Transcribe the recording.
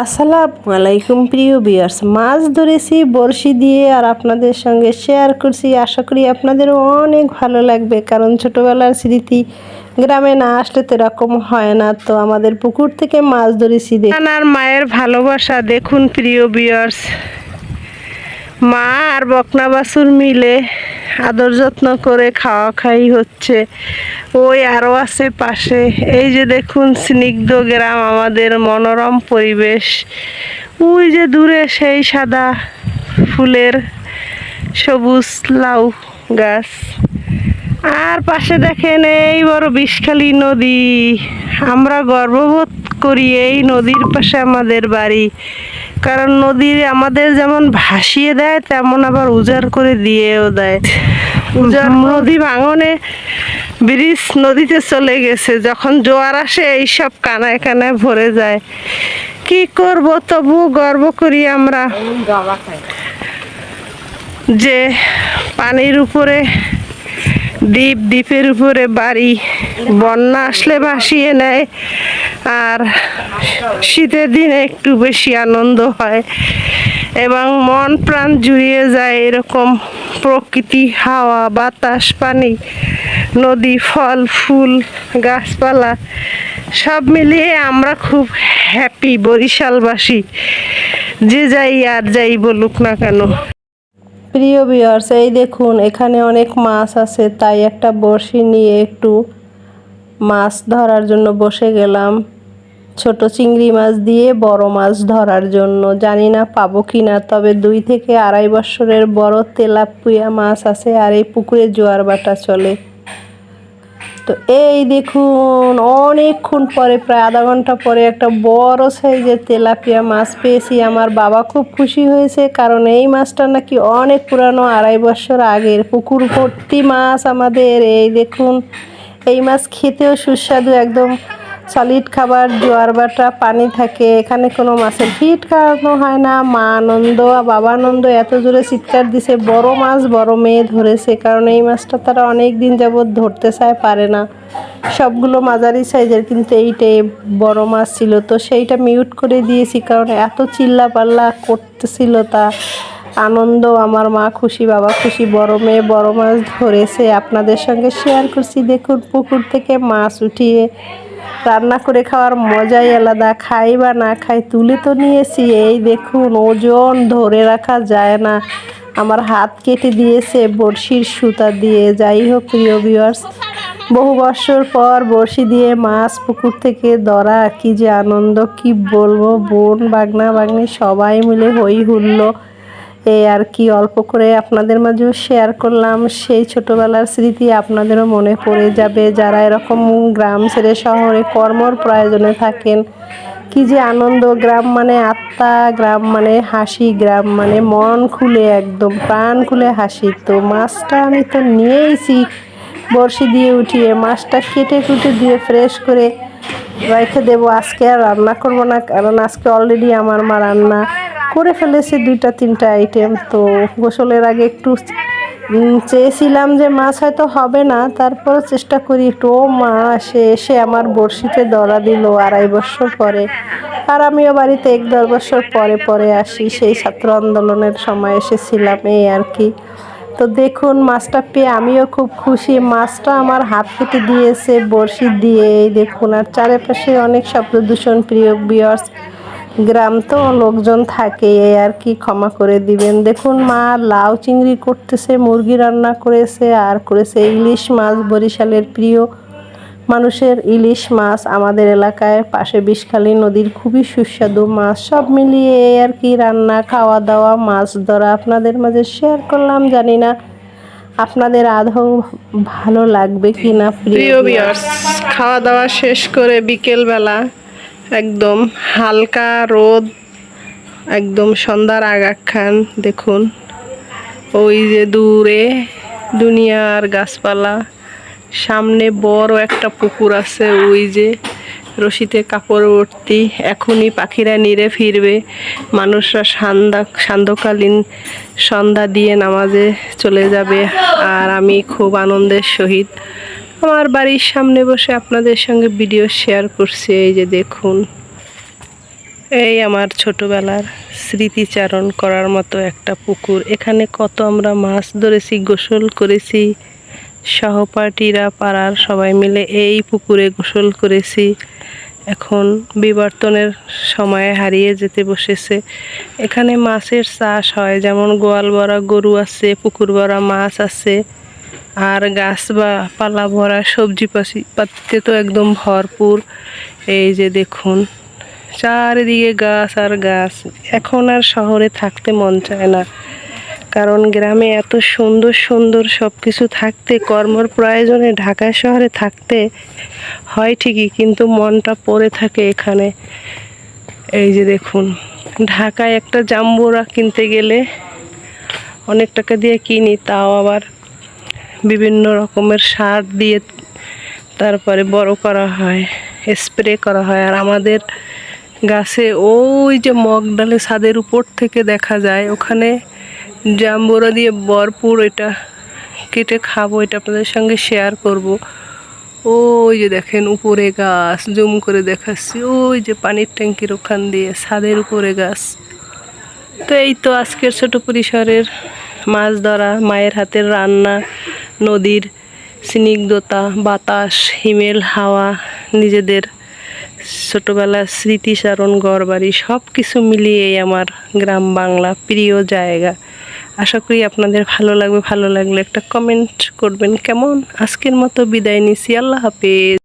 আসসালামু আলাইকুম প্রিয় বিয়ার্স মাছ ধরেছি, বড়শি দিয়ে আর আপনাদের সঙ্গে শেয়ার করছি। আশা করি আপনাদেরও অনেক ভালো লাগবে, কারণ ছোটোবেলার স্মৃতি গ্রামে না আসলে তো এরকম হয় না। তো আমাদের পুকুর থেকে মাছ ধরেছি আর মায়ের ভালোবাসা দেখুন প্রিয় বিয়ার্স মা আর বকনা বাছুর মিলে আদর যত্ন করে খাওয়া খাই হচ্ছে। ওই আরও আছে পাশে। এই যে দেখুন স্নিগ্ধ গ্রাম, আমাদের মনোরম পরিবেশ। ওই যে দূরে সেই সাদা ফুলের সবুজ লাউ গাছ। আর পাশে দেখেন এই বড় বিষখালী নদী। আমরা গর্ববোধ করি এই নদীর পাশে আমাদের বাড়ি। কারণ নদী আমাদের যেমন ভাসিয়ে দেয় তেমন আবার উজাড় করে দিয়েও দেয়। উজাড় নদী ভাঙনে ব্রিজ নদীতে চলে গেছে যখন জোয়ার আসে এইসব কানায় কানায় ভরে যায়। কি করব তবু গর্ব করি আমরা। যে পানির উপরে দ্বীপ, দ্বীপের উপরে বাড়ি। বন্যা আসলে ভাসিয়ে নেয় আর শীতের দিনে একটু বেশি আনন্দ হয় এবং মন প্রাণ জুড়িয়ে যায় এরকম প্রকৃতি, হাওয়া, বাতাস, পানি, নদী, ফল, ফুল, গাছপালা, সব মিলিয়ে আমরা খুব হ্যাপি বরিশালবাসী। যে যাই আর যাই বলুক না কেন। প্রিয় বিয়ার্স এই দেখুন, এখানে অনেক মাছ আছে, তাই একটা বড়শি নিয়ে একটু মাছ ধরার জন্য বসে গেলাম। ছোট চিংড়ি মাছ দিয়ে বড় মাছ ধরার জন্য। জানি না পাবো কি না তবে দুই থেকে আড়াই বছরের বড় তেলাপুয়া মাছ আছে, আর এই পুকুরে জোয়ার বাটা চলে। তো এই দেখুন, অনেকক্ষণ পরে, প্রায় আধা ঘণ্টা পরে একটা বড় সাইজের তেলাপিয়া মাছ পেয়েছি। আমার বাবা খুব খুশি হয়েছে, কারণ এই মাছটা নাকি অনেক পুরানো, আড়াই বছর আগের পুকুর ভর্তি মাছ আমাদের। এই দেখুন, এই মাছ খেতেও সুস্বাদু, একদম সলিড খাবার, জোয়ার বাটা, পানি থাকে, এখানে কোনো মাছের ফিট খাওয়ানো হয় না। মা আনন্দ, বাবা আনন্দ, এত জোরে চিৎকার দিছে, বড় মাছ, বড় মেয়ে ধরেছে, কারণ এই মাছটা তারা অনেক দিন যাবৎ ধরতে চায়, পারে না। সবগুলো মাঝারি সাইজের, কিন্তু এইটাই বড় মাছ ছিল, তো সেইটা মিউট করে দিয়েছি, কারণ এত চিল্লা পাল্লা করতেছিল তা আনন্দ, আমার মা খুশি, বাবা খুশি, বড় মেয়ে, বড় মাছ ধরেছে। আপনাদের সঙ্গে শেয়ার করছি, দেখুন পুকুর থেকে মাছ উঠিয়ে রান্না করে খাওয়ার মজাই আলাদা। খাই বা না খাই, তুলে তো নিয়েছি। এই দেখুন, ওজন ধরে রাখা যায় না। আমার হাত কেটে দিয়েছে, বড়শির সুতা দিয়ে। যাই হোক, প্রিয় ভিউয়ার্স বহু বছর পর বড়শি দিয়ে মাছ পুকুর থেকে ধরা, কি যে আনন্দ, কি বলব? বোন, বাগনা, বাগনি, সবাই মিলে হই হুল্লো। এই আর কি অল্প করে আপনাদের মাঝেও শেয়ার করলাম। সেই ছোটোবেলার স্মৃতি আপনাদেরও মনে পড়ে যাবে। যারা এরকম গ্রাম ছেড়ে শহরে কর্মর প্রয়োজনে থাকেন, কি যে আনন্দ। গ্রাম মানে আত্মা, গ্রাম মানে হাসি, গ্রাম মানে মন খুলে একদম, প্রাণ খুলে হাসি। তো মাছটা আমি তো নিয়েইছি, বড়শি দিয়ে উঠিয়ে। মাছটা কেটে কুটে দিয়ে ফ্রেশ করে রেখে দেবো। আজকে আর রান্না করব না, কারণ আজকে অলরেডি আমার মা রান্না করে ফেলেছি দুইটা, তিনটা আইটেম তো গোসলের আগে একটু চেয়েছিলাম যে মাছ হয়তো হবে না। তারপর চেষ্টা করি একটু, ও মা, সে এসে আমার বড়শিতে দড়া দিল আড়াই বছর পরে। আর আমিও বাড়িতে এক দেড় বছর পরে পরে আসি। সেই ছাত্র আন্দোলনের সময় এসেছিলাম এই আর কি। তো দেখুন, মাছটা পেয়ে আমিও খুব খুশি। মাছটা আমার হাত কেটে দিয়েছে, বড়শি দিয়ে। দেখুন, আর চারিপাশে অনেক শব্দ দূষণ প্রিয় বিয়ার্স গ্রাম তো লোকজন থাকে আর কি ক্ষমা করে দিবেন। দেখুন মা লাউ চিংড়ি করতেছে মুরগি রান্না করেছে আর করেছে ইলিশ মাছ বরিশালের প্রিয় মানুষের ইলিশ মাছ। আমাদের এলাকায় পাশে বিষখালী নদীর খুবই সুস্বাদু মাছ। সব মিলিয়ে আর কি রান্না খাওয়া দাওয়া মাছ ধরা আপনাদের মাঝে শেয়ার করলাম জানি না আপনাদের আদৌ ভালো লাগবে কি না প্রিয় খাওয়া দাওয়া শেষ করে বিকেলবেলা একদম হালকা রোদ, একদম সন্ধ্যার আগাখান দেখুন। ওই যে দূরে দুনিয়ার গাছপালা, সামনে বড় একটা পুকুর আছে, ওই যে রশিতে কাপড় ভর্তি এখনই পাখিরা নিরে ফিরবে। মানুষরা সান্দা সান্ধ্যকালীন সন্ধ্যা দিয়ে নামাজে চলে যাবে। আর আমি খুব আনন্দের সহিত আমার বাড়ির সামনে বসে আপনাদের সঙ্গে ভিডিও শেয়ার করছি, এই যে দেখুন। এই আমার ছোটবেলার স্মৃতিচারণ করার মতো একটা পুকুর। এখানে কত আমরা মাছ ধরেছি, গোসল করেছি, সহপাঠীরা পাড়ার সবাই মিলে এই পুকুরে গোসল করেছি। এখন বিবর্তনের সময়ে হারিয়ে যেতে বসেছে। এখানে মাছের চাষ হয়, যেমন গোয়াল ভরা গরু আছে, পুকুর ভরা মাছ আছে। আর গাছ বা পালা ভরা সবজি পাশি পাতিতে তো একদম ভরপুর। এই যে দেখুন, চারিদিকে গাছ আর গাছ। এখন আর শহরে থাকতে মন চায় না। কারণ গ্রামে এত সুন্দর সুন্দর সব কিছু থাকতে, কর্মর প্রয়োজনে ঢাকা শহরে থাকতে হয় ঠিকই, কিন্তু মনটা পড়ে থাকে এখানে। এই যে দেখুন, ঢাকায় একটা জাম্বুরা কিনতে গেলে অনেক টাকা দিয়ে কিনি, তাও আবার বিভিন্ন রকমের সার দিয়ে তারপরে বড় করা হয় স্প্রে করা হয়। আর আমাদের গাছে ওই যে মগ ডালে ছাদের উপর থেকে দেখা যায়, ওখানে জাম্বুরা দিয়ে ভরপুর এটা কেটে খাব, এটা আপনাদের সঙ্গে শেয়ার করব। ওই যে দেখেন উপরে গাছ, জুম করে দেখাচ্ছি, ওই যে পানির ট্যাঙ্কির ওখান দিয়ে ছাদের উপরে গাছ। তো এই তো আজকের ছোট পরিসরের মাছ ধরা, মায়ের হাতের রান্না। নদীর স্নিগ্ধতা, বাতাস, হিমেল, হাওয়া, নিজেদের ছোটোবেলার স্মৃতিচারণ গড় বাড়ি সব কিছু মিলিয়েই আমার গ্রাম বাংলা প্রিয় জায়গা। আশা করি আপনাদের ভালো লাগবে, ভালো লাগলে একটা কমেন্ট করবেন। কেমন? আজকের মতো বিদায় নিছি। আল্লাহ হাফেজ।